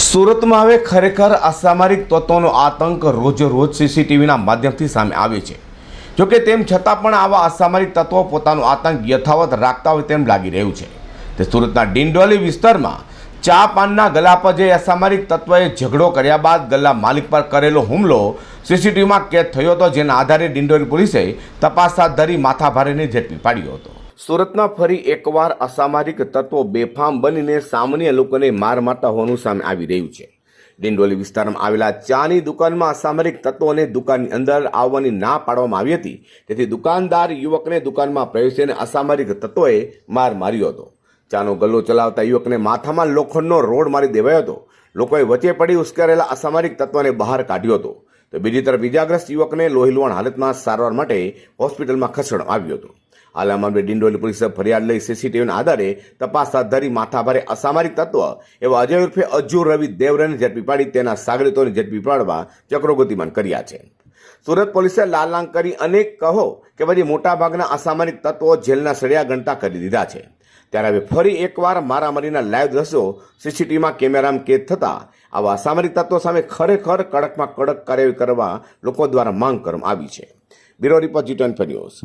સુરતમાં હવે ખરેખર અસામરિક તત્વોનો આતંક રોજ રોજ સીસીટીવીના માધ્યમથી સામે આવે છે. જોકે તેમ છતાં પણ આવા અસામરિક તત્વો પોતાનો આતંક યથાવત રાખતા હોય તેમ લાગી રહ્યું છે. તે સુરતના ડિંડોલી વિસ્તારમાં ચા પાનના ગલા પર જે અસામરિક તત્વએ ઝઘડો કર્યા બાદ ગલ્લા માલિક પર કરેલો હુમલો સીસીટીવીમાં કેદ થયો હતો, જેના આધારે ડિંડોલી પોલીસે તપાસ હાથ ધરી માથાભારેને ઝડપી પાડ્યો હતો. સુરતમાં ફરી એકવાર અસામાજિક તત્વો બેફામ બનીને સામાન્ય લોકોને માર મારતા હોવાનું સામે આવી રહ્યું છે. ડિંડોલી વિસ્તારમાં આવેલા ચાની દુકાનમાં અસામરિક તત્વોને દુકાનની અંદર આવવાની ના પાડવામાં આવી હતી. તેથી દુકાનદાર યુવકને દુકાનમાં પ્રવેશીને અસામરિક તત્વોએ માર માર્યો હતો. ચાનો ગલ્લો ચલાવતા યુવકને માથામાં લોખંડનો રોડ મારી દેવાયો હતો. લોકોએ વચ્ચે પડી ઉશ્કેરેલા અસામરિક તત્વોને બહાર કાઢ્યો હતો. તો બીજી તરફ ઇજાગ્રસ્ત યુવકને લોહીલુહાણ હાલતમાં સારવાર માટે હોસ્પિટલમાં ખસેડવામાં આવ્યો હતો. હાલ મામલે ડિંડોલી પોલીસે ફરિયાદ લઈ સીસીટીવીના આધારે તપાસ હાથ ધરી માથાભારે અસામારિક તત્વ એવા અજય ઉર્ફે અજ્જુ રવિ દેવરેને ઝડપી પાડી તેના સાગરીતોને ઝડપી પાડવા ચક્રો ગતિમાન કર્યા છે. સુરત પોલીસે લાલાંગ કરી અનેક કહો કે પછી મોટાભાગના અસામરિક તત્વો જેલના સળિયા ગણતા કરી દીધા છે. ત્યારે હવે ફરી એકવાર મારામારીના લાઈવ દ્રશ્યો સીસીટીવીમાં કેમેરામાં કેદ થતા આવા અસામરિક તત્વો સામે ખરેખર કડકમાં કડક કાર્યવાહી કરવા લોકો દ્વારા માંગ કરવામાં આવી છે. Bureau report G twenty news.